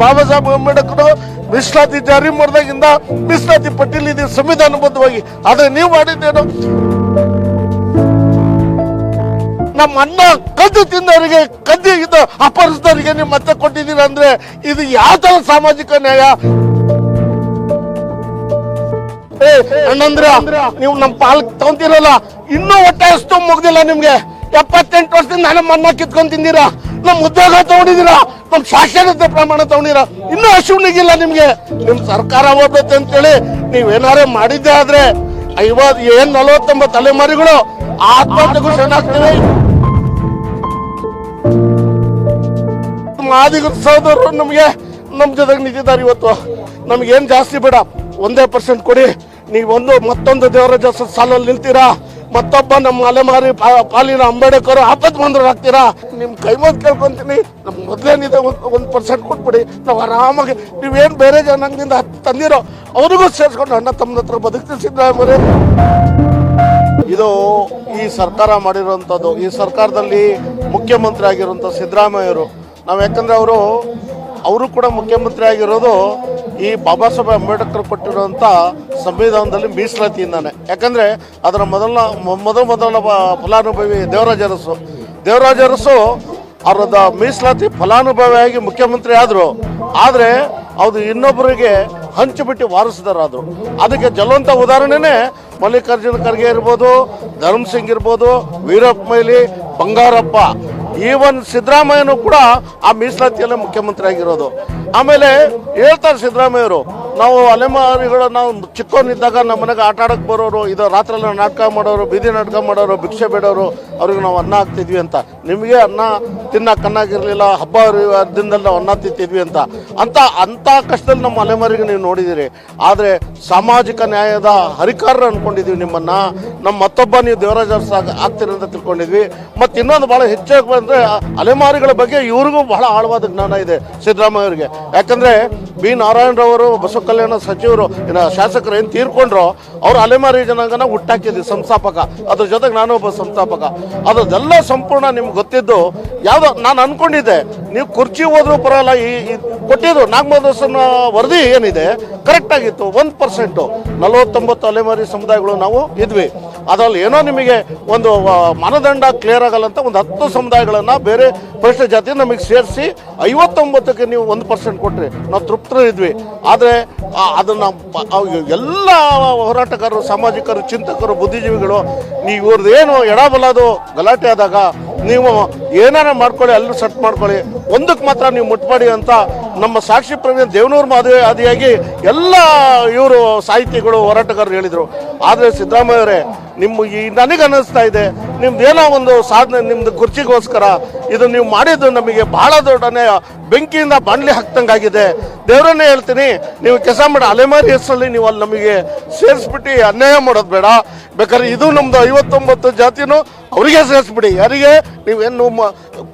ಬಾಬಾ ಸಾಹೇಬ್ ಅಂಬೇಡ್ಕರ್ ಮೀಸಲಾತಿ ಜಾರಿ ಮಾಡಿದಾಗಿಂದ ಮೀಸಲಾತಿ ಪಟ್ಟಿಲಿ ಇದೆ ಸಂವಿಧಾನಬದ್ಧವಾಗಿ ಆದ್ರೆ ನೀವು ಮಾಡಿದ್ದೇನು? ನಮ್ಮ ಅನ್ನ ಕದ್ದು ತಿಂದವರಿಗೆ, ಕದ್ದು ಇದು ಅಪರಿಸಿದವರಿಗೆ ನೀವು ಮತ್ತೆ ಕೊಟ್ಟಿದ್ದೀರ ಅಂದ್ರೆ ಇದು ಯಾವ ತರ ಸಾಮಾಜಿಕ ನ್ಯಾಯ? ಅಣ್ಣಂದ್ರ, ನೀವು ನಮ್ಮ ಪಾಲ್ ತಗೊಂತಿರಲ್ಲ, ಇನ್ನೂ ಒಟ್ಟ ಅಷ್ಟು ಮುಗ್ದಿಲ್ಲ ನಿಮ್ಗೆ. ಎಪ್ಪತ್ತೆಂಟು ವರ್ಷದಿಂದ ನಮ್ಮ ಅನ್ನ ಕಿತ್ಕೊಂಡ್ ತಿಂದಿರಾ? ನಮ್ ಉದ್ಯೋಗ ತಗೊಂಡಿದ್ದೀರಾ? ನಮ್ ಸಾಕ್ಷರತೆ ಪ್ರಮಾಣ ತಗೊಂಡಿರಾ ಇನ್ನೂ ಹಸಿವುನಿಗಿಲ್ಲ ನಿಮ್ಗೆ. ನಿಮ್ ಸರ್ಕಾರ ಹೋಗ್ಬೇಕು ಅಂತೇಳಿ ನೀವೇನಾರೇ ಮಾಡಿದ್ದೆ ಆದ್ರೆ ಐವತ್, ಏನ್ ನಲವತ್ತೊಂಬತ್ತು ತಲೆಮಾರಿಗಳು ಆತ್ಮಹತ್ಯೆಗೂ ಶರಣಾಗ್ತೇವೆ. ಮಾದಿಗ ಸಹೋದರರು ನಮಗೆ ನಮ್ಮ ಜೊತೆಗೆ ನಿಂತಿದ್ದಾರೆ ಇವತ್ತು. ನಮ್ಗೇನ್ ಜಾಸ್ತಿ ಬೇಡ. ಒಂದೇ ಪರ್ಸೆಂಟ್ ಕೊಡಿ. ನೀವೊಂದು ಮತ್ತೊಂದು ದೇವರ ಜೊತೆ ಸಾಲಲ್ಲಿ ನಿಲ್ತೀರಾ ಮತ್ತೊಬ್ಬ ನಮ್ಮ ಅಲೆಮಾರಿ ಪಾಲಿನ ಅಂಬೇಡ್ಕರ್ ಆಪತ್ ಬಂದ್ರು ಹಾಕ್ತೀರಾ ನಿಮ್ ಕೈ ಮುಗ್ದು ಕೇಳ್ಕೊಂತೀನಿ. ನಮ್ ಮೊದ್ಲೇನಿದೆ ಒಂದ್ ಪರ್ಸೆಂಟ್ ಕೊಟ್ಬಿಡಿ. ನಾವು ಆರಾಮಾಗಿ, ನೀವೇನ್ ಬೇರೆ ಜನಾಂಗದಿಂದ ತಂದಿರೋ, ಅವ್ರಿಗೂ ಸೇರಿಸ್ಕೊಂಡು ಅಣ್ಣ ತಮ್ಮ ಹತ್ರ ಸಿದ್ದರಾಮಯ್ಯ ಇದು ಈ ಸರ್ಕಾರ ಮಾಡಿರುವಂಥದ್ದು ಈ ಸರ್ಕಾರದಲ್ಲಿ ಮುಖ್ಯಮಂತ್ರಿ ಆಗಿರುವಂಥ ಸಿದ್ದರಾಮಯ್ಯರು ನಾವು ಯಾಕಂದ್ರೆ ಅವರು ಅವರು ಕೂಡ ಮುಖ್ಯಮಂತ್ರಿ ಆಗಿರೋದು ಈ ಬಾಬಾ ಸಾಹೇಬ್ ಅಂಬೇಡ್ಕರ್ ಕೊಟ್ಟಿರುವಂಥ ಸಂವಿಧಾನದಲ್ಲಿ ಮೀಸಲಾತಿಯಿಂದಾನೆ. ಯಾಕಂದರೆ ಅದರ ಮೊದಲ ಮೊದಲ ಮೊದಲ ಫಲಾನುಭವಿ ದೇವರಾಜ ಅರಸು. ದೇವರಾಜ ಅರಸು ಅವರದ ಮೀಸಲಾತಿ ಫಲಾನುಭವಿಯಾಗಿ ಮುಖ್ಯಮಂತ್ರಿ ಆದರು. ಆದರೆ ಅದು ಇನ್ನೊಬ್ಬರಿಗೆ ಹಂಚಿಬಿಟ್ಟು ವಾರಿಸಿದಾರಾದರು. ಅದಕ್ಕೆ ಜಲವಂತ ಉದಾಹರಣೆನೇ ಮಲ್ಲಿಕಾರ್ಜುನ ಖರ್ಗೆ ಇರ್ಬೋದು ಧರ್ಮಸಿಂಗ್ ಇರ್ಬೋದು, ವೀರಪ್ಪ ಮೈಲಿ ಬಂಗಾರಪ್ಪ. ಈವನ್ ಸಿದ್ದರಾಮಯ್ಯನು ಕೂಡ ಆ ಮೀಸಲಾತಿಯಲ್ಲೇ ಮುಖ್ಯಮಂತ್ರಿ ಆಗಿರೋದು ಆಮೇಲೆ ಹೇಳ್ತಾರೆ ಸಿದ್ದರಾಮಯ್ಯರು, ನಾವು ಅಲೆಮಾರಿಗಳು ನಾವು ಚಿಕ್ಕವನಿದ್ದಾಗ ನಮ್ಮ ಮನೆಗೆ ಆಟ ಆಡಕ್ಕೆ ಬರೋರು, ಇದು ರಾತ್ರೆಲ್ಲ ನಾಟಕ ಮಾಡೋರು, ಬೀದಿ ನಾಟಕ ಮಾಡೋರು, ಭಿಕ್ಷೆ ಬೇಡೋರು, ಅವ್ರಿಗೆ ನಾವು ಅನ್ನ ಹಾಕ್ತಿದ್ವಿ ಅಂತ. ನಿಮಗೆ ಅನ್ನ ತಿನ್ನಕ್ಕೆ ಕಣ್ಣಾಗಿರಲಿಲ್ಲ, ಹಬ್ಬ ದಿನದಲ್ಲಿ ನಾವು ಅನ್ನ ತಿಂತಿದ್ವಿ ಅಂತ. ಅಂತ ಅಂಥ ಕಷ್ಟದಲ್ಲಿ ನಮ್ಮ ಅಲೆಮಾರಿಗೆ ನೀವು ನೋಡಿದ್ದೀರಿ ಆದರೆ ಸಾಮಾಜಿಕ ನ್ಯಾಯದ ಹರಿಕಾರರು ಅನ್ಕೊಂಡಿದ್ವಿ ನಿಮ್ಮನ್ನ. ನಮ್ಮ ಮತ್ತೊಬ್ಬ ನೀವು ದೇವರಾಜ ಆಗ್ತೀರಿ ಅಂತ ತಿಳ್ಕೊಂಡಿದ್ವಿ. ಮತ್ತು ಇನ್ನೊಂದು ಭಾಳ ಹೆಚ್ಚಾಗಿ ಬಂದರೆ, ಅಲೆಮಾರಿಗಳ ಬಗ್ಗೆ ಇವ್ರಿಗೂ ಬಹಳ ಆಳವಾದ ಜ್ಞಾನ ಇದೆ ಸಿದ್ದರಾಮಯ್ಯವ್ರಿಗೆ ಯಾಕಂದ್ರೆ ಬಿ. ನಾರಾಯಣರವರು ಬಸವ ಕಲ್ಯಾಣ ಸಚಿವರು ಶಾಸಕರು ಏನು ತೀರ್ಕೊಂಡ್ರು, ಅವರು ಅಲೆಮಾರಿ ಜನಾಂಗನ ಹುಟ್ಟಾಕಿದ್ವಿ, ಸಂಸ್ಥಾಪಕ. ಅದ್ರ ಜೊತೆಗೆ ನಾನು ಒಬ್ಬ ಸಂಸ್ಥಾಪಕ. ಅದರದೆಲ್ಲ ಸಂಪೂರ್ಣ ನಿಮ್ಗೆ ಗೊತ್ತಿದ್ದು ಯಾವುದೋ ನಾನು ಅನ್ಕೊಂಡಿದ್ದೆ. ನೀವು ಕುರ್ಚಿ ಹೋದ್ರೂ ಪರವಾಗಿಲ್ಲ, ಈ ಕೊಟ್ಟಿದ್ದು ನಾಗಮಹದೇವನ ವರದಿ ಏನಿದೆ ಕರೆಕ್ಟ್ ಆಗಿತ್ತು, ಒಂದು ಪರ್ಸೆಂಟು ನಲವತ್ತೊಂಬತ್ತು ಅಲೆಮಾರಿ ಸಮುದಾಯಗಳು ನಾವು ಇದ್ವಿ. ಅದ್ರಲ್ಲಿ ಏನೋ ನಿಮಗೆ ಒಂದು ಮಾನದಂಡ ಕ್ಲಿಯರ್ ಆಗಲ್ಲ ಅಂತ ಒಂದು ಹತ್ತು ಸಮುದಾಯಗಳನ್ನು ಬೇರೆ ಪರಿಶಿಷ್ಟ ಜಾತಿ ನಮಗೆ ಸೇರಿಸಿ ಐವತ್ತೊಂಬತ್ತಕ್ಕೆ ನೀವು ಒಂದು ಪರ್ಸೆಂಟ್ ಕೊಟ್ರಿ. ನಾವು ತೃಪ್ತರಿದ್ವಿ. ಆದರೆ ಅದನ್ನು ಎಲ್ಲ ಹೋರಾಟಗಾರರು, ಸಾಮಾಜಿಕರು, ಚಿಂತಕರು, ಬುದ್ಧಿಜೀವಿಗಳು, ನೀವು ಇವ್ರದ್ದು ಏನು ಎಡಬಲದು ಗಲಾಟೆ ಆದಾಗ ನೀವು ಏನಾರ ಮಾಡ್ಕೊಳ್ಳಿ, ಅಲ್ಲೂ ಸೆಟ್ ಮಾಡ್ಕೊಳ್ಳಿ. ಒಂದಕ್ಕೆ ಮಾತ್ರ ನೀವು ಮುಟ್ಬಾಡಿ ಅಂತ ನಮ್ಮ ಸಾಕ್ಷಿ ಪ್ರಜ್ಞೆ ದೇವನೂರು ಮಾದುವೆ ಆದಿಯಾಗಿ ಎಲ್ಲ ಇವರು ಸಾಹಿತಿಗಳು, ಹೋರಾಟಗಾರರು ಹೇಳಿದರು. ಆದರೆ ಸಿದ್ದರಾಮಯ್ಯವರೇ ನಿಮ್ಮ ಈ ನನಗೆ ಅನ್ನಿಸ್ತಾ ಇದೆ. ನಿಮ್ದು ಏನೋ ಒಂದು ಸಾಧನೆ, ನಿಮ್ದು ಕುರ್ಚಿಗೋಸ್ಕರ ಇದು ನೀವು ಮಾಡಿದ್ದು ನಮಗೆ ಬಹಳ ದೊಡ್ಡನೆ ಬೆಂಕಿಯಿಂದ ಬಾಣಲಿ ಹಾಕ್ದಂಗಾಗಿದೆ. ದೇವರನ್ನೇ ಹೇಳ್ತೀನಿ, ನೀವು ಕೆಲಸ ಮಾಡಿ, ಅಲೆಮಾರಿ ಹೆಸರಲ್ಲಿ ನೀವು ಅಲ್ಲಿ ನಮಗೆ ಸೇರಿಸ್ಬಿಟ್ಟು ಅನ್ಯಾಯ ಮಾಡೋದು ಬೇಡ. ಬೇಕಾದ್ರೆ ಇದು ನಮ್ದು ಐವತ್ತೊಂಬತ್ತು ಜಾತಿನೂ ಅವರಿಗೆ ಸೇರಿಸ್ಬಿಡಿ. ಯಾರಿಗೆ? ನೀವೇನು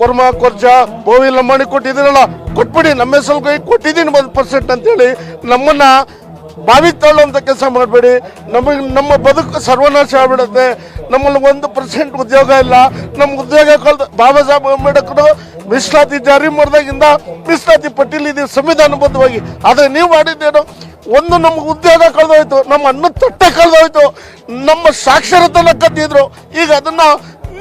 ಕೊರ್ಮ, ಕೊರ್ಜ, ಬೋವಿ, ಲಂಬಾಣಿ ಕೊಟ್ಟಿದ್ದೀರಲ್ಲ, ಕೊಟ್ಬಿಡಿ. ನಮ್ಮ ಹೆಸರು ಕೊಟ್ಟಿದ್ದೀನಿ ಒಂದು ಪರ್ಸೆಂಟ್ ಅಂತೇಳಿ ನಮ್ಮನ್ನ ಬಾವಿ ತಳ್ಳುವಂಥ ಕೆಲಸ ಮಾಡಬೇಡಿ. ನಮಗೆ ನಮ್ಮ ಬದುಕು ಸರ್ವನಾಶ ಆಗ್ಬಿಡುತ್ತೆ. ನಮ್ಮಲ್ಲಿ ಒಂದು ಪರ್ಸೆಂಟ್ ಉದ್ಯೋಗ ಇಲ್ಲ. ನಮ್ಮ ಉದ್ಯೋಗ ಕಳೆದ ಬಾಬಾ ಸಾಹೇಬ್ ಅಂಬೇಡ್ಕರ್ ಮೀಸಲಾತಿ ಜಾರಿ ಮಾಡಿದಾಗಿಂದ ಮೀಸಲಾತಿ ಪಟ್ಟಿಲಿ ಇದೆ ಸಂವಿಧಾನಬದ್ಧವಾಗಿ. ಆದರೆ ನೀವು ಮಾಡಿದ್ದೇನು? ಒಂದು ನಮ್ಗೆ ಉದ್ಯೋಗ ಕಳೆದೋಯ್ತು, ನಮ್ಮ ಅನ್ನ ತಟ್ಟೆ ಕಳೆದೋಯ್ತು. ನಮ್ಮ ಸಾಕ್ಷರತನ ಕದ್ದಿದ್ರು. ಈಗ ಅದನ್ನ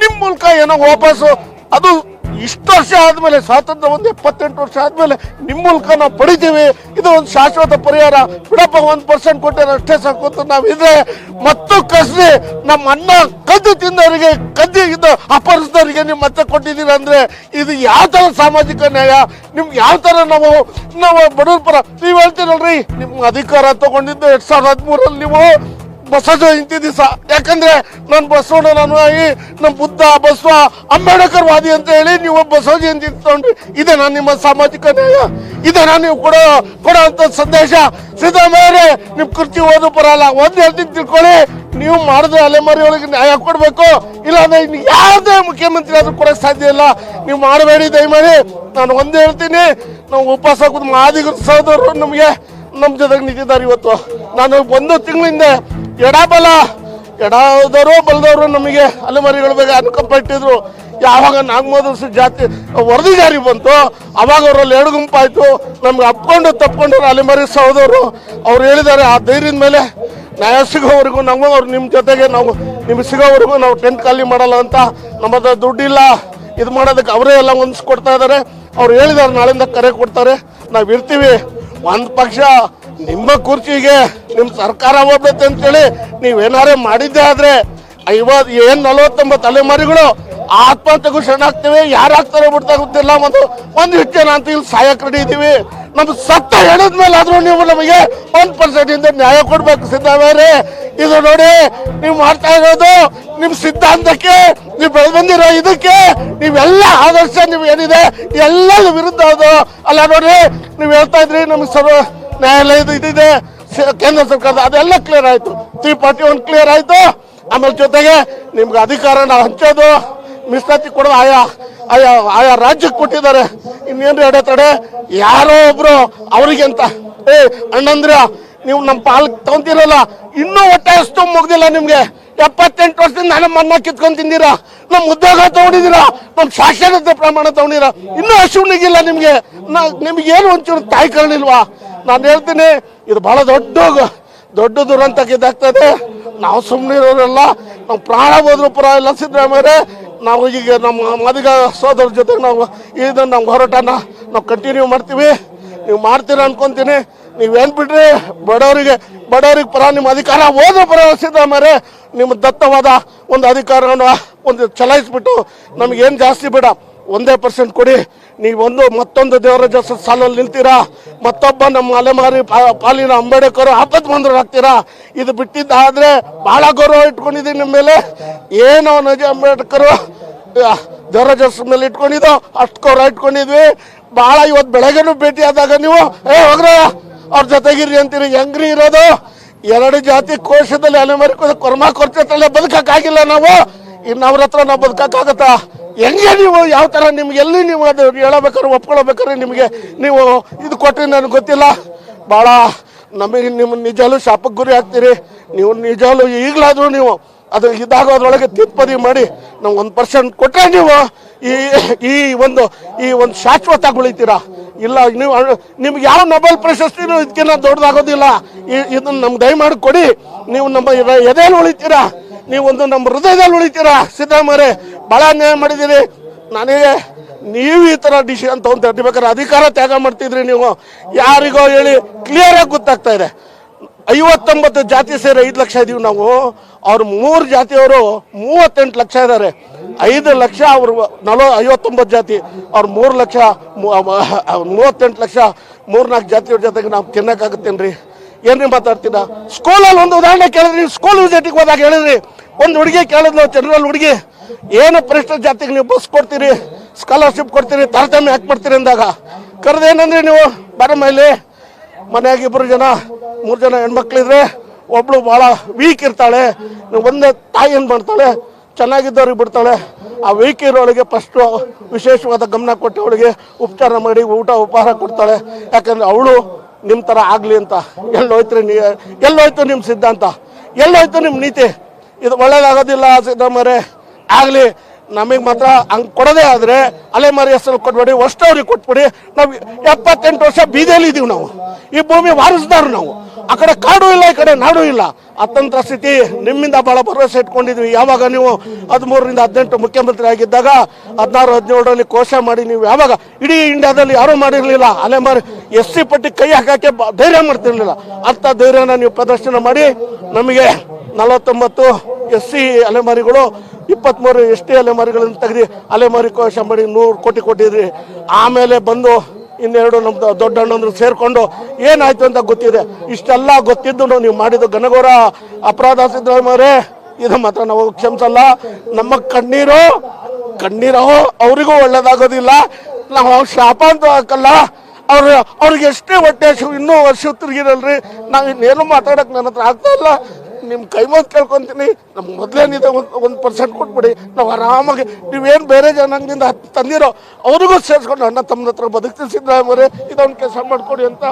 ನಿಮ್ಮ ಮೂಲಕ ಏನೋ ವಾಪಸ್ಸು. ಅದು ಇಷ್ಟು ವರ್ಷ ಆದ್ಮೇಲೆ, ಸ್ವಾತಂತ್ರ್ಯ ಒಂದು ಎಪ್ಪತ್ತೆಂಟು ವರ್ಷ ಆದ್ಮೇಲೆ ನಿಮ್ಮ ಮೂಲಕ ನಾವು ಪಡಿತೀವಿ. ಇದು ಒಂದು ಶಾಶ್ವತ ಪರಿಹಾರ. ಬಿಡಪ್ಪ, ಒಂದು ಪರ್ಸೆಂಟ್ ಕೊಟ್ಟರೆ ಅಷ್ಟೇ ಸಾಕು ಅಂತ ನಾವು ಇದ್ರೆ ಮತ್ತು ಕಸ್ರಿ ನಮ್ಮ ಅನ್ನ ಕದ್ದು ತಿಂದವರಿಗೆ, ಕದ್ದು ಇದು ಅಪರಿಸಿದವರಿಗೆ ನೀವು ಮತ್ತೆ ಕೊಟ್ಟಿದ್ದೀರ ಅಂದ್ರೆ ಇದು ಯಾವ ತರ ಸಾಮಾಜಿಕ ನ್ಯಾಯ? ನಿಮ್ಗೆ ಯಾವ ತರ ನಾವು ನಾವು ಬಡವ್ರ ಪರ, ನೀವು ಹೇಳ್ತೀರಲ್ರಿ ನಿಮ್ಮ ಅಧಿಕಾರ ತಗೊಂಡಿದ್ದು ಎರಡ್ ಸಾವಿರದ ಹದಿಮೂರಲ್ಲಿ ನೀವು. ಬಸವ ಜಯಂತಿ ದಿವಸ. ಯಾಕಂದ್ರೆ ನಾನು ಬಸವಣ್ಣ, ನಾನು ಈ ನಮ್ಮ ಬುದ್ಧ, ಬಸವ ಅಂಬೇಡ್ಕರ್ ವಾದಿ ಅಂತ ಹೇಳಿ ನೀವು ಬಸವ ಜಯಂತಿ ತಗೊಂಡ್ರಿ ಇದೆ ನಾನು ನಿಮ್ಮ ಸಾಮಾಜಿಕ ನ್ಯಾಯ. ಇದೆ ನಾನು ನೀವು ಕೊಡೋ ಕೊಡೋ ಅಂತ ಸಂದೇಶ. ಸಿದ್ದರಾಮಯ್ಯ ನಿಮ್ ಕೃತಿ ಓದು ಬರಲ್ಲ. ಒಂದ್ ಹೇಳ್ತೀನಿ ತಿಳ್ಕೊಳ್ಳಿ. ನೀವು ಮಾಡಿದ್ರೆ ಅಲೆಮಾರಿ ಒಳಗೆ ನ್ಯಾಯ ಕೊಡ್ಬೇಕು. ಇಲ್ಲಾಂದ್ರೆ ಇನ್ನು ಯಾವುದೇ ಮುಖ್ಯಮಂತ್ರಿ ಆದ್ರೂ ಕೊಡಕ್ ಸಾಧ್ಯ ಇಲ್ಲ. ನೀವು ಮಾಡಬೇಡಿ, ದಯಮಾಡಿ. ನಾನು ಒಂದೇ ಹೇಳ್ತೀನಿ. ನಾವು ಉಪವಾಸ ಕೂತ್ ಮಾದಿಗ ಸಹೋದರರು ನಮಗೆ ನಮ್ಮ ಜೊತೆಗೆ ನಿಂತಿದ್ದಾರೆ ಇವತ್ತು. ನಾನು ಒಂದು ತಿಂಗಳಿಂದ ಎಡಬಲ ಎಡದವರು ಬಲದವರು ನಮಗೆ ಅಲೆಮಾರಿಗಳ ಬಗ್ಗೆ ಅನುಕಂಪ ಇಟ್ಟಿದ್ರು ಯಾವಾಗ ನಾಗಮೋದರ್ಸ್ ಜಾತಿ, ವರದಿ ಜಾರಿ ಬಂತು, ಅವಾಗ ಅವರಲ್ಲಿ ಎರಡು ಗುಂಪಾಯಿತು. ನಮ್ಗೆ ಅಪ್ಕೊಂಡು ತಪ್ಕೊಂಡು ಅಲೆಮಾರಿ ಸಹೋದವರು ಅವ್ರು ಹೇಳಿದ್ದಾರೆ, ಆ ಧೈರ್ಯದ ಮೇಲೆ ನ್ಯಾಯ ಸಿಗೋವರೆಗೂ ನಾವು ಅವ್ರು ನಿಮ್ಮ ಜೊತೆಗೆ ನಾವು, ನಿಮ್ಗೆ ಸಿಗೋವರೆಗೂ ನಾವು ಟೆಂಟ್ ಖಾಲಿ ಮಾಡಲ್ಲ ಅಂತ ನಮ್ಮ ಹತ್ರ ದುಡ್ಡಿಲ್ಲ. ಇದು ಮಾಡೋದಕ್ಕೆ ಅವರೇ ಎಲ್ಲ ಹೊಂದಿಸ್ಕೊಡ್ತಾ ಇದ್ದಾರೆ. ಅವ್ರು ಹೇಳಿದ್ದಾರೆ ನಾಳಿಂದ ಕರೆ ಕೊಡ್ತಾರೆ. ನಾವು ಇರ್ತೀವಿ ಒಂದು ಪಕ್ಷ ನಿಮ್ಮ ಕುರ್ಚಿಗೆ ನಿಮ್ಮ ಸರ್ಕಾರ ಹೋಗ್ಬೇಕು ಅಂತೇಳಿ ನೀವೇನಾರೇ ಮಾಡಿದ್ದೆ ಆದರೆ ಐವತ್ ಏನ್ ನಲವತ್ತೊಂಬತ್ತು ತಲೆಮಾರಿಗಳು ಆತ್ಮಹತ್ಯೆಗೂ ಶರಣಾಗ್ತೀವಿ ಯಾರು ಆಗ್ತಾರೆ ಬಿಡ್ತಾ ಗೊತ್ತಿಲ್ಲ ಒಂದು ಒಂದು ಹೆಚ್ಚು ಜನ ಅಂತ ಇಲ್ಲಿ ಸಾಯಕ್ ರೆಡಿ ಇದ್ದೀವಿ ನಮ್ಮ ಸತ್ತ ಹೇಳಿದ್ಮೇಲೆ ಆದ್ರೂ ನೀವು ನಮಗೆ ಒಂದು ಪರ್ಸೆಂಟ್ ಇಂದ ನ್ಯಾಯ ಕೊಡ್ಬೇಕು ಸಿದ್ದರಾಮಯ್ಯ ಇದು ನೋಡಿ, ನೀವು ಮಾಡ್ತಾ ಇರೋದು ನಿಮ್ ಸಿದ್ಧಾಂತಕ್ಕೆ, ನೀವು ಬೆಳೆದು ಬಂದಿರೋ ಇದಕ್ಕೆ, ನೀವೆಲ್ಲ ಆದರ್ಶ, ನೀವು ಏನಿದೆ ಎಲ್ಲದ ವಿರುದ್ಧ ಅದು. ಅಲ್ಲ ನೋಡಿ, ನೀವು ಹೇಳ್ತಾ ಇದ್ರಿ ನಮ್ಗೆ ಸರ್ವ ನ್ಯಾಯಾಲಯದ ಇದಿದೆ. ಕೇಂದ್ರ ಸರ್ಕಾರದ ಅದೆಲ್ಲ ಕ್ಲಿಯರ್ ಆಯ್ತು. ತ್ರೀ ಫಾರ್ಟಿ ಒನ್ ಕ್ಲಿಯರ್ ಆಯ್ತು. ಆಮೇಲೆ ಜೊತೆಗೆ ನಿಮ್ಗೆ ಅಧಿಕಾರನ ಹಂಚೋದು. ಮೀಸಲಾತಿ ಕೊಡೋದು ಆಯಾ ಆಯಾ ಆಯಾ ರಾಜ್ಯಕ್ಕೆ ಕೊಟ್ಟಿದ್ದಾರೆ. ಇನ್ನೇನು ಅಡೆತಡೆ ಯಾರೋ ಒಬ್ರು ಅವ್ರಿಗೆ ಅಂತ. ಏ ಅಣ್ಣಂದ್ರ ನೀವು ನಮ್ಮ ಪಾಲ್ ತಗೊಂತಿರಲ್ಲ, ಇನ್ನೂ ಹೊಟ್ಟೆ ಅಷ್ಟು ಮುಗ್ದಿಲ್ಲ ನಿಮ್ಗೆ. ಎಪ್ಪತ್ತೆಂಟು ವರ್ಷದಿಂದ ನಾನು ಮನ್ನ ಕಿತ್ಕೊಂಡ್ ತಿಂದಿರಾ? ನಮ್ಮ ಉದ್ಯೋಗ ತಗೊಂಡಿದ್ದೀರಾ ನಮ್ಮ ಸಾಕ್ಷರತೆ ಪ್ರಮಾಣ ತಗೊಂಡಿರಾ ಇನ್ನೂ ಹಸಿವುನಿಗಿಲ್ಲ ನಿಮ್ಗೆ. ನಾ ನಿಮ್ಗೆ ಏನು ಒಂಚೂರು ತಾಯಿ ಕರಣಿಲ್ವಾ ನಾನು ಹೇಳ್ತೀನಿ, ಇದು ಬಹಳ ದೊಡ್ಡ ದೊಡ್ಡ ದುರಂತಕ್ಕೆ ಇದಾಗ್ತದೆ. ನಾವು ಸುಮ್ಮನೆ ಇರೋರೆಲ್ಲ, ನಾವು ಪ್ರಾಣ ಹೋದ್ರು ಪುರ ಇಲ್ಲ ಸಿದ್ದರಾಮಯ್ಯ ನಾವು ಈಗ ನಮ್ಮ ಮದಿಗ ಸೋದರ ಜೊತೆಗೆ ನಾವು ಇದನ್ನ ನಮ್ಮ ಹೋರಾಟನ ನಾವು ಕಂಟಿನ್ಯೂ ಮಾಡ್ತೀವಿ. ನೀವು ಮಾಡ್ತೀರಾ ಅನ್ಕೊಂತೀನಿ. ನೀವೇನ್ ಬಿಡ್ರಿ ಬಡವರಿಗೆ ಬಡವರಿಗೆ ಪರ ನಿಮ್ಮ ಅಧಿಕಾರ ಹೋದ ಪರ ಸಿದ್ದರಾಮಯ್ಯ ನಿಮ್ಮ ದತ್ತವಾದ ಒಂದು ಅಧಿಕಾರವನ್ನು ಒಂದು ಚಲಾಯಿಸ್ಬಿಟ್ಟು ನಮಗೇನು ಜಾಸ್ತಿ ಬೇಡ. ಒಂದೇ ಪರ್ಸೆಂಟ್ ಕೊಡಿ. ನೀವೊಂದು ಮತ್ತೊಂದು ದೇವರಾಜ ಸಾಲಲ್ಲಿ ನಿಲ್ತೀರಾ ಮತ್ತೊಬ್ಬ ನಮ್ಮ ಅಲೆಮಾರಿ ಪಾಲಿನ ಅಂಬೇಡ್ಕರ್ ಆಪತ್ ಬಂದ್ರು ಆಗ್ತೀರಾ? ಇದು ಬಿಟ್ಟಿದ್ದಾದ್ರೆ ಬಹಳ ಗೌರವ ಇಟ್ಕೊಂಡಿದ್ದೀನಿ ನಿಮ್ಮ ಮೇಲೆ. ಏನೋ ನಜ ಅಂಬೇಡ್ಕರ್ ದೇವರಾಜ ಮೇಲೆ ಇಟ್ಕೊಂಡಿದ್ದು, ಅಷ್ಟು ಗೌರವ ಇಟ್ಕೊಂಡಿದ್ವಿ. ಬಹಳ ಇವತ್ತು ಬೆಳಗ್ಗೆನೂ ಭೇಟಿ ಆದಾಗ ನೀವು, ಏ ಹೋಗ್ರ ಅವ್ರ ಜೊತೆಗಿರಿ ಅಂತೀರಿ. ಹೆಂಗ್ರಿ ಇರೋದು? ಎರಡು ಜಾತಿ ಕೋಶದಲ್ಲಿ ಅಲೆಮಾರಿ ಕೊರ್ಮಾ ಕೊರ್ಚತ್ತಲ್ಲೇ ಬದುಕಕ್ಕಾಗಿಲ್ಲ ನಾವು. ಇನ್ನು ಅವ್ರ ಹತ್ರ ನಾವು ಬದುಕಕ್ಕಾಗತ್ತಾ ಹೆಂಗೆ ನೀವು ಯಾವ ಥರ ನಿಮ್ಗೆ ಎಲ್ಲಿ ನೀವು ಅದು ಹೇಳಬೇಕಾದ್ರೆ ಒಪ್ಕೊಳ್ಬೇಕಾದ್ರೆ ನಿಮಗೆ ನೀವು ಇದು ಕೊಟ್ಟರೆ ನನಗೆ ಗೊತ್ತಿಲ್ಲ. ಭಾಳ ನಮಗೆ ನಿಮ್ಮ ನಿಜಾಲು ಶಾಪಕ್ಕೆ ಗುರಿ ಆಗ್ತೀರಿ. ನೀವು ನಿಜಾಲು ಈಗಲಾದರೂ ನೀವು ಅದು ಇದಾಗೋದ್ರೊಳಗೆ ತಿದ್ದುಪದಿ ಮಾಡಿ ನಾವು ಒಂದು ಪರ್ಸೆಂಟ್ ಕೊಟ್ಟರೆ ನೀವು ಈ ಈ ಒಂದು ಈ ಒಂದು ಶಾಶ್ವತ ಉಳಿತೀರಾ. ಇಲ್ಲ, ನೀವು ನಿಮ್ಗೆ ಯಾವ ನೊಬೆಲ್ ಪ್ರಶಸ್ತಿನೂ ಇದಕ್ಕಿಂತ ದೊಡ್ಡದಾಗೋದಿಲ್ಲ. ಈ- ಇದನ್ನ ನಮ್ಗೆ ದಯಮಾಡಿ ಕೊಡಿ. ನೀವು ನಮ್ಮ ಎದೆ- ಎದೆಯಲ್ಲಿ ಉಳಿತೀರಾ. ನೀವು ಒಂದು ನಮ್ಮ ಹೃದಯದಲ್ಲಿ ಉಳಿತೀರಾ. ಸಿದ್ದರಾಮಯ್ಯ ಭಾಳ ಅನ್ಯಾಯ ಮಾಡಿದ್ದೀರಿ. ನನಗೆ ನೀವು ಈ ಥರ ಡಿಸಿಷನ್ ತೊಗೊಂತ ಬೇಕಾದ್ರೆ ಅಧಿಕಾರ ತ್ಯಾಗ ಮಾಡ್ತಿದ್ರಿ ನೀವು. ಯಾರಿಗೋ ಹೇಳಿ ಕ್ಲಿಯರ್ ಆಗಿ ಗೊತ್ತಾಗ್ತಾ ಇದೆ. ಐವತ್ತೊಂಬತ್ತು ಜಾತಿ ಸೇರಿ ಐದು ಲಕ್ಷ ಇದೀವಿ ನಾವು. ಅವ್ರ ಮೂರು ಜಾತಿಯವರು ಮೂವತ್ತೆಂಟು ಲಕ್ಷ ಇದ್ದಾರೆ ಐದು ಲಕ್ಷ ಅವರು ನಲವ ಐವತ್ತೊಂಬತ್ತು ಜಾತಿ. ಅವ್ರು ಮೂರು ಲಕ್ಷ ಮೂವತ್ತೆಂಟು ಲಕ್ಷ ಮೂರ್ನಾಲ್ಕು ಜಾತಿಯವ್ರ ಜೊತೆಗೆ ನಾವು ತಿನ್ನಕ್ಕಾಗತ್ತೇನ್ರಿ? ಏನ್ರಿ ಸ್ಕೂಲ್ ಸ್ಕೂಲಲ್ಲಿ ಒಂದು ಉದಾಹರಣೆ ಕೇಳಿದ್ರಿ ಸ್ಕೂಲ್ ವಿಸಿಟಿಗೆ ಹೋದಾಗ ಹೇಳಿದ್ರಿ, ಒಂದು ಹುಡುಗಿ ಕೇಳಿದ್ಲು ಜನರಲ್ ಹುಡುಗಿ, ಏನು ಪರಿಷ್ಠ ಜಾತಿಗೆ ನೀವು ಬಸ್ ಕೊಡ್ತೀರಿ ಸ್ಕಾಲರ್ಶಿಪ್ ಕೊಡ್ತೀರಿ, ತಾರತಮ್ಯ ಯಾಕೆ ಮಾಡ್ತೀರಿ ಅಂದಾಗ ಕರೆದೇನಂದ್ರೆ ನೀವು ಬರ ಮೇಲೆ, ಮನ್ಯಾಗ ಇಬ್ಬರು ಜನ, ಮೂರು ಜನ ಹೆಣ್ಮಕ್ಳಿದ್ರೆ, ಒಬ್ಳು ಭಾಳ ವೀಕ್ ಇರ್ತಾಳೆ ಒಂದೇ ತಾಯಿ ಏನು ಮಾಡ್ತಾಳೆ, ಚೆನ್ನಾಗಿದ್ದವ್ರಿಗೆ ಬಿಡ್ತಾಳೆ, ಆ ವೀಕ್ ಇರೋಳಿಗೆ ಫಸ್ಟು ವಿಶೇಷವಾದ ಗಮನ ಕೊಟ್ಟು ಅವಳಿಗೆ ಉಪಚಾರ ಮಾಡಿ, ಊಟ, ಉಪಹಾರ ಕೊಡ್ತಾಳೆ, ಯಾಕಂದ್ರೆ ಅವಳು ನಿಮ್ಮ ಥರ ಆಗಲಿ ಅಂತ. ಎಲ್ಲೋಯ್ತ್ರಿ ನೀ ಎಲ್ಲೋಯ್ತು ನಿಮ್ಮ ಸಿದ್ಧಾಂತ? ಎಲ್ಲೋಯ್ತು ನಿಮ್ಮ ನೀತಿ? ಇದು ಒಳ್ಳೇದಾಗೋದಿಲ್ಲ ಸಿದ್ದರಾಮಯ್ಯ ಆಗಲಿ, ನಮಗೆ ಮಾತ್ರ ಹಂಗೆ ಕೊಡೋದೇ ಆದರೆ ಅಲೆಮಾರಿ ಹೆಸರು ಕೊಟ್ಬೇಡಿ, ಅಷ್ಟವ್ರಿಗೆ ಕೊಟ್ಬಿಡಿ. ನಾವು ಎಪ್ಪತ್ತೆಂಟು ವರ್ಷ ಬೀದಿಯಲ್ಲಿ ಇದ್ದೀವಿ ನಾವು. ಈ ಭೂಮಿ ವಾರಿಸ್ದಾರು ನಾವು. ಆ ಕಡೆ ಕಾಡು ಇಲ್ಲ, ಈ ಕಡೆ ನಾಡು ಇಲ್ಲ. ಅತಂತ್ರ ಸ್ಥಿತಿ, ನಿಮ್ಮಿಂದ ಬಹಳ ಭರವಸೆ ಇಟ್ಕೊಂಡಿದ್ವಿ. ಯಾವಾಗ ನೀವು ಹದಿಮೂರರಿಂದ ಹದಿನೆಂಟು ಮುಖ್ಯಮಂತ್ರಿ ಆಗಿದ್ದಾಗ, ಹದಿನಾರು, ಹದಿನೇಳರಲ್ಲಿ ಕೋಶ ಮಾಡಿ ನೀವು ಯಾವಾಗ ಇಡೀ ಇಂಡಿಯಾದಲ್ಲಿ ಯಾರೂ ಮಾಡಿರಲಿಲ್ಲ. ಅಲೆಮಾರಿ ಎಸ್ ಸಿ ಪಟ್ಟಿ ಕೈ ಹಾಕಕ್ಕೆ ಧೈರ್ಯ ಮಾಡ್ತಿರ್ಲಿಲ್ಲ. ಅಂಥ ಧೈರ್ಯನ ನೀವು ಪ್ರದರ್ಶನ ಮಾಡಿ, ನಮಗೆ ನಲವತ್ತೊಂಬತ್ತು ಎಸ್ ಸಿ ಅಲೆಮಾರಿಗಳು ಇಪ್ಪತ್ತ್ಮೂರು ಎಸ್ ಅಲೆಮಾರಿಗಳನ್ನು ತೆಗೆದು ಅಲೆಮಾರಿ ಕೋಶ ಮಾಡಿ ನೂರು ಕೋಟಿ ಕೊಟ್ಟಿದ್ರಿ. ಆಮೇಲೆ ಬಂದು ಇನ್ನೆರಡು ನಮ್ಮ ದೊಡ್ಡ ಅಣ್ಣಂದ್ರು ಸೇರಿಕೊಂಡು ಏನಾಯ್ತು ಅಂತ ಗೊತ್ತಿದೆ. ಇಷ್ಟೆಲ್ಲ ಗೊತ್ತಿದ್ದು ನೀವು ಮಾಡಿದ ಘನಘೋರ ಅಪರಾಧ ಸಿದ್ದರಾಮರೆ ಇದು ಮಾತ್ರ ನಾವು ಕ್ಷಮಿಸಲ್ಲ. ನಮ್ಮ ಕಣ್ಣೀರು ಕಣ್ಣೀರು ಅವರಿಗೂ ಒಳ್ಳೇದಾಗೋದಿಲ್ಲ. ನಾವು ಶಾಪ ಅಂತ ಹಾಕಲ್ಲ ಅವ್ರ, ಅವ್ರಿಗೆ ಎಷ್ಟೇ ಹೊಟ್ಟೆ ಇನ್ನೂ ವರ್ಷ ತಿರುಗಿರಲ್ರಿ. ನಾವು ಇನ್ನೇನು ಮಾತಾಡಕ್ ನನ್ನ ಹತ್ರ ಆಗ್ತಾ ಇಲ್ಲ. ನಿಮ್ಮ ಕೈ ಮುಗ್ದು ಕೇಳ್ಕೊಂತೀನಿ. ನಮ್ಗೆ ಮೊದಲೇನಿದೆ ಒಂದು ಒಂದು ಪರ್ಸೆಂಟ್ ಕೊಟ್ಬಿಡಿ. ನಾವು ಆರಾಮಾಗಿ, ನೀವೇನು ಬೇರೆ ಜನಾಂಗದಿಂದ ತಂದಿರೋ, ಅವ್ರಿಗೂ ಸೇರಿಸ್ಕೊಂಡು ಅಣ್ಣ ತಮ್ಮ ಹತ್ರ ಬದುಕ್ತಿಸಿದ್ರೆ ಇದೊಂದು ಕೆಲಸ ಮಾಡಿಕೊಡಿ ಅಂತ